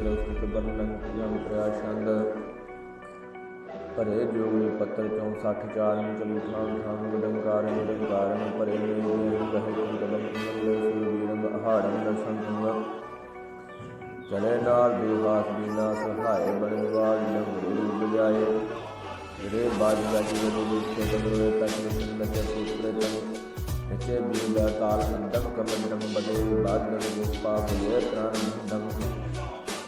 निकला उसने फिर वर्णन किया प्रयास शानदार परहेज योग पत्थर चौं सठ चार में चल उठान उठान निडंकार निडंकार में परे कदम सूरवीरंग अहाड़म दर्शन चले नाल देवास बीना सहाय बल निवाज गुरु बजाए रे बाजा जी के गमरे तक सुंदर सूत्र तक नित्य बीजा ताल दम कमल दम बदे बाद पाप ये प्राण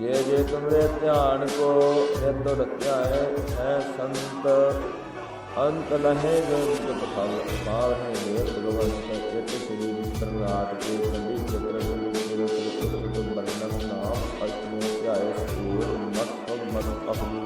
ये जे तुमरे ध्यान को हित रखा है ऐ संत अंत लहे जग फल पाव है ये भगवंत चित श्री विक्रमनाथ के सभी चित्र गुरु वर्णन नाम अष्टमोध्याय सूर मत मत अपनी